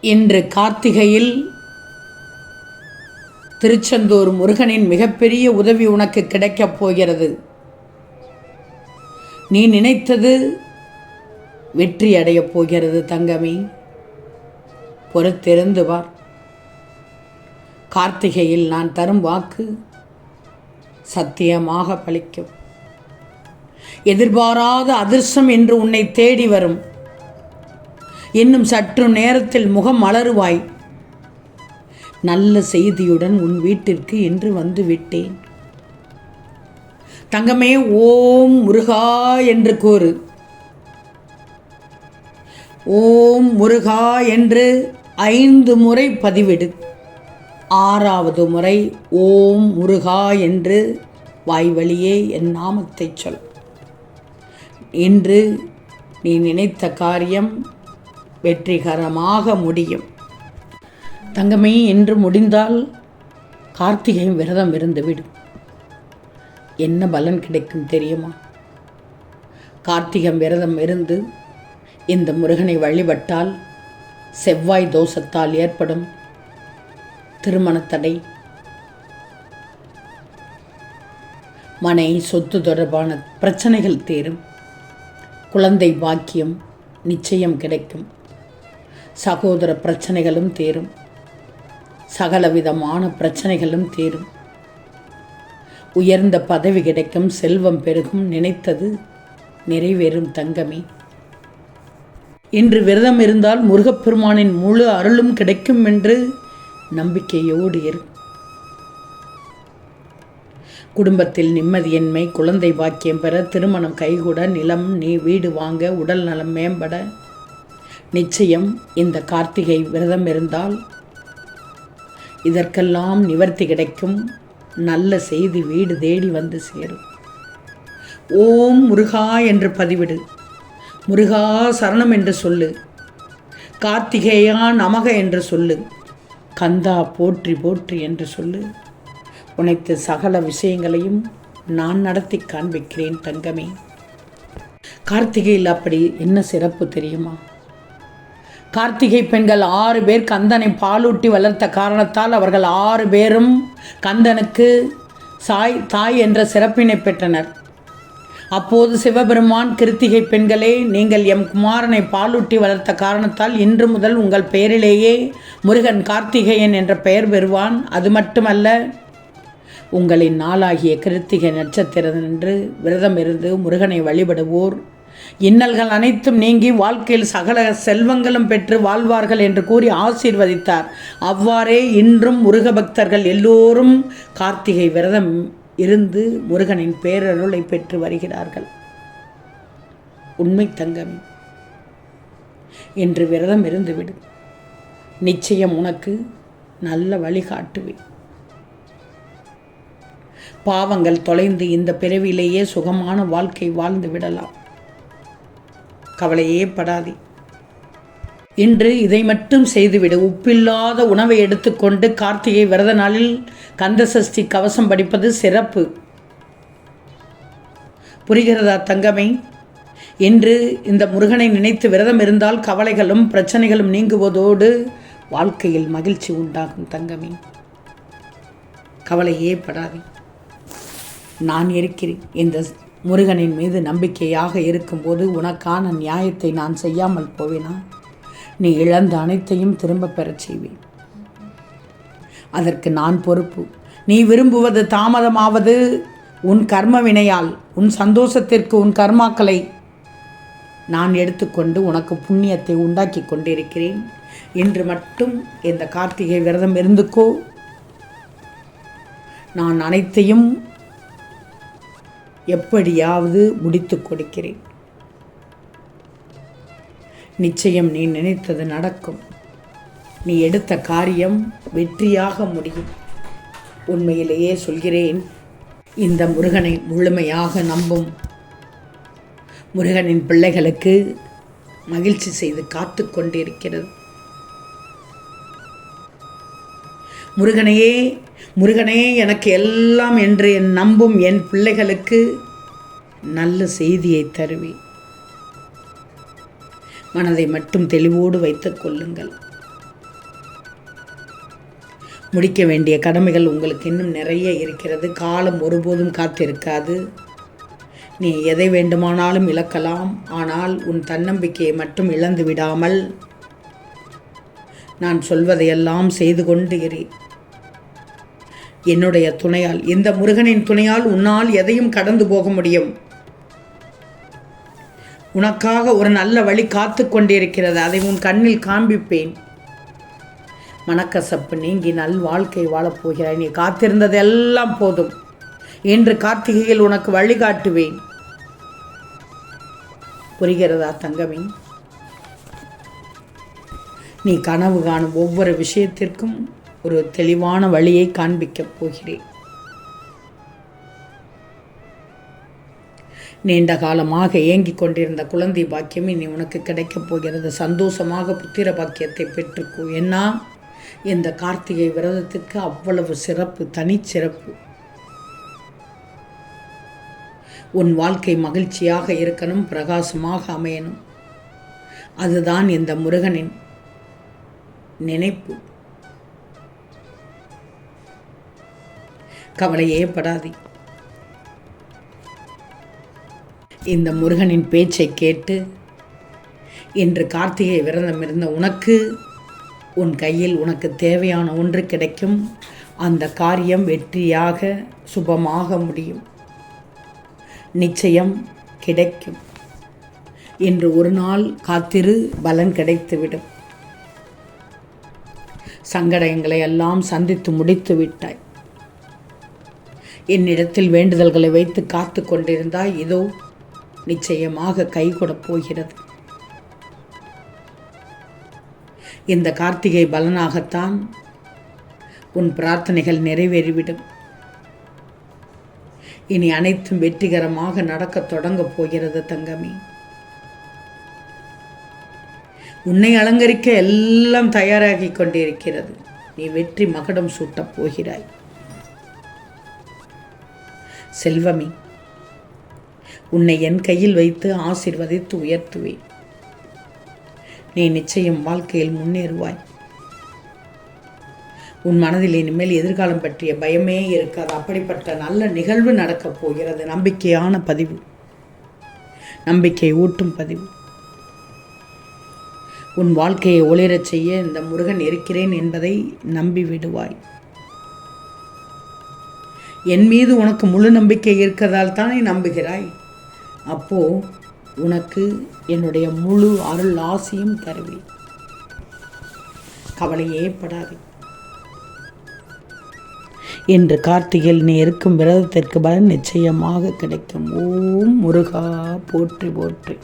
இன்று கார்த்திகையில் திருச்செந்தூர் முருகனின் மிகப்பெரிய உதவி உனக்கு கிடைக்கப் போகிறது. நீ நினைத்தது வெற்றி அடையப் போகிறது தங்கமே. பொறுத்திருந்து பார் கார்த்திகையில் நான் தரும் வாக்கு சத்தியமாக பலிக்கும். எதிர்பாராத அதிர்ஷ்டம் என்று உன்னை தேடி வரும். இன்னும் சற்று நேரத்தில் முகம் மலருவாய். நல்ல செய்தியுடன் உன் வீட்டிற்கு என்று வந்து விட்டேன். தங்கமே ஓம் முருகா என்று கூறு. ஓம் முருகா என்று ஐந்து முறை பதிவிடு. ஆறாவது முறை ஓம் முருகா என்று வாய் வழியே என் நாமத்தை சொல். என்று நீ நினைத்த காரியம் வெற்றிகரமாக முடியும். தங்கமே என்று முடிந்தால் கார்த்திகை விரதம் இருந்து விடும் என்ன பலன் கிடைக்கும் தெரியுமா? கார்த்திகம் விரதம் இருந்து இந்த முருகனை வழிபட்டால் செவ்வாய் தோஷத்தால் ஏற்படும் திருமணத்தடை மனை சொத்து தொடர்பான பிரச்சனைகள் தீரும். குழந்தை பாக்கியம் நிச்சயம் கிடைக்கும். சகோதர பிரச்சனைகளும் தீரும். சகலவிதமான பிரச்சனைகளும் தீரும். உயர்ந்த பதவி கிடைக்கும் செல்வம் பெருகும் நினைத்தது நிறைவேறும் தங்கமே. இன்று விரதம் இருந்தால் முருகப்பெருமானின் முழு அருளும் கிடைக்கும் என்று நம்பிக்கையோடு இரு. குடும்பத்தில் நிம்மதியின்மை குழந்தை பாக்கியம் பெற திருமணம் கைகூட நிலம் நீ வீடு வாங்க உடல் நலம் மேம்பட நிச்சயம் இந்த கார்த்திகை விரதம் இருந்தால் இதற்கெல்லாம் நிவர்த்தி கிடைக்கும். நல்ல செய்தி வீடு தேடி வந்து சேரும். ஓம் முருகா என்று பதிவிடு. முருகா சரணம் என்று சொல்லு. கார்த்திகேயா நமக என்று சொல்லு. கந்தா போற்றி போற்றி என்று சொல்லு. உனைத்து சகல விஷயங்களையும் நான் நடத்தி காண்பிக்கிறேன் தங்கமே. கார்த்திகையில் அப்படி என்ன சிறப்பு தெரியுமா? கார்த்திகை பெண்கள் ஆறு பேர் கந்தனை பாலூட்டி வளர்த்த காரணத்தால் அவர்கள் ஆறு பேரும் கந்தனுக்கு சாய் தாய் என்ற சிறப்பினை பெற்றனர். அப்போது சிவபெருமான் கிருத்திகை பெண்களே நீங்கள் எம் குமாரனை பாலூட்டி வளர்த்த காரணத்தால் இன்று முதல் உங்கள் பெயரிலேயே முருகன் கார்த்திகேயன் என்ற பெயர் பெறுவான். அது மட்டுமல்ல உங்களின் நாளாகிய கிருத்திகை நட்சத்திரம் என்று விரதம் இருந்து முருகனை வழிபடுவோர். இன்னல்கள் அனைத்தும் நீங்கி வாழ்க்கையில் சகல செல்வங்களும் பெற்று வாழ்வார்கள் என்று கூறி ஆசீர்வதித்தார். அவ்வாறே இன்றும் முருக பக்தர்கள் எல்லோரும் கார்த்திகை விரதம் இருந்து முருகனின் பேரருளை பெற்று வருகிறார்கள். உண்மை தங்கம் என்று விரதம் இருந்துவிடு. நிச்சயம் உனக்கு நல்ல வழிகாட்டுவேன் பாவங்கள் தொலைந்து இந்த பிறவிலேயே சுகமான வாழ்க்கை வாழ்ந்து விடலாம். கவலையே படாதே. இன்று இதை மட்டும் செய்துவிடு. உப்பில்லாத உணவை எடுத்துக்கொண்டு கார்த்திகை விரத நாளில் கந்தசஷ்டி கவசம் படிப்பது சிறப்பு. புரிகிறதா தங்கமே? இன்று இந்த முருகனை நினைத்து விரதம் இருந்தால் கவலைகளும் பிரச்சனைகளும் நீங்குவதோடு வாழ்க்கையில் மகிழ்ச்சி உண்டாகும் தங்கமே. கவலையே படாதே. நான் இருக்கிறேன். இந்த முருகனின் மீது நம்பிக்கையாக இருக்கும்போது உனக்கான நியாயத்தை நான் செய்யாமல் போவேனா? நீ இழந்த அனைத்தையும் திரும்ப பெறச் செய்வேன். அதற்கு நான் பொறுப்பு. நீ விரும்புவது தாமதமாவது உன் கர்ம வினையால் உன் சந்தோஷத்திற்கு உன் கர்மாக்களை நான் எடுத்துக்கொண்டு உனக்கு புண்ணியத்தை உண்டாக்கி கொண்டிருக்கிறேன். இன்று மட்டும் இந்த கார்த்திகை விரதம் இருந்துக்கோ. நான் அனைத்தையும் எப்படியாவது முடித்து கொடுக்கிறேன். நிச்சயம் நீ நினைத்தது நடக்கும். நீ எடுத்த காரியம் வெற்றியாக முடியும். உண்மையிலேயே சொல்கிறேன் இந்த முருகனை முழுமையாக நம்பும். முருகனின் பிள்ளைகளுக்கு மகிழ்ச்சி செய்து காத்து கொண்டிருக்கிறது. முருகனையே முருகனே எனக்கு எல்லாம் என்று என் நம்பும் என் பிள்ளைகளுக்கு நல்ல செய்தியை தருவேன் மனதை மட்டும் தெளிவோடு வைத்துக் கொள்ளுங்கள். முடிக்க வேண்டிய கடமைகள் உங்களுக்கு இன்னும் நிறைய இருக்கிறது. காலம் ஒருபோதும் காத்திருக்காது. நீ எதை வேண்டுமானாலும் இழக்கலாம். ஆனால் உன் தன்னம்பிக்கையை மட்டும் இழந்து விடாமல் நான் சொல்வதையெல்லாம் செய்து கொண்டு இரு. என்னுடைய துணையால் இந்த முருகனின் துணையால் உன்னால் எதையும் கடந்து போக முடியும். உனக்காக ஒரு நல்ல வழி காத்து கொண்டிருக்கிறது அதை உன் கண்ணில் காண்பிப்பேன். மனக்கசப்பு நீங்கி நல் வாழ்க்கை வாழப்போகிறாய் நீ காத்திருந்ததெல்லாம் போதும். இன்று கார்த்திகையில் உனக்கு வழிகாட்டுவேன். புரிகிறதா தங்கமே? நீ கனவு காணும் ஒவ்வொரு விஷயத்திற்கும் ஒரு தெளிவான வழியை காண்பிக்கப் போகிறேன். நீண்ட காலமாக ஏங்கிக் கொண்டிருந்த குழந்தை பாக்கியம் இனி உனக்கு கிடைக்கப் போகிறது. சந்தோஷமாக புத்திர பாக்கியத்தை பெற்றுக்கோ. ஏன்னா இந்த கார்த்திகை விரதத்துக்கு அவ்வளவு சிறப்பு தனிச்சிறப்பு உன் வாழ்க்கை மகிழ்ச்சியாக இருக்கணும் பிரகாசமாக அமையணும். அதுதான் இந்த முருகனின் நினைப்பு. கவலையே படாதே இந்த முருகனின் பேச்சை கேட்டு இன்று கார்த்திகை விரதம் இருந்த உனக்கு உன் கையில் உனக்கு தேவையான ஒன்று கிடைக்கும். அந்த காரியம் வெற்றியாக சுபமாக முடியும். நிச்சயம் கிடைக்கும். இன்று ஒரு நாள் காத்திரு பலன் கிடைத்துவிடும். சங்கடங்களை எல்லாம் சந்தித்து முடித்து விட்டாய் என்னிடத்தில் வேண்டுதல்களை வைத்து காத்து கொண்டிருந்தாய். இதோ நிச்சயமாக கைகூடப் போகிறது. இந்த கார்த்திகை பலனாகத்தான் உன் பிரார்த்தனைகள் நிறைவேறிவிடும். இனி அனைத்தும் வெற்றிகரமாக நடக்கத் தொடங்கப் போகிறது தங்கமே. உன்னை அலங்கரிக்க எல்லாம் தயாராகி கொண்டிருக்கிறது. நீ வெற்றி மகடம் சூட்டப் போகிறாய். செல்வமே உன்னை என் கையில் வைத்து ஆசிர்வதித்து உயர்த்துவேன். நீ நிச்சயம் வாழ்க்கையில் முன்னேறுவாய். உன் மனதில் இனிமேல் எதிர்காலம் பற்றிய பயமே இருக்காது. அப்படிப்பட்ட நல்ல நிகழ்வு நடக்கப் போகிறது. நம்பிக்கையான பதிவு. நம்பிக்கை ஊட்டும் பதிவு. உன் வாழ்க்கையை ஒளிரச் செய்ய இந்த முருகன் இருக்கிறேன் என்பதை நம்பி விடுவாய். என் மீது உனக்கு முழு நம்பிக்கை இருக்கிறதால் தானே நம்புகிறாய்? அப்போ உனக்கு என்னுடைய முழு அருள் ஆசையும் தருவேன். கவலையே படாதே. என்று கார்த்திகையில் நீ இருக்கும் விரதத்திற்கு பலன் நிச்சயமாக கிடைக்கும். ஓம் முருகா போற்றி போற்றி.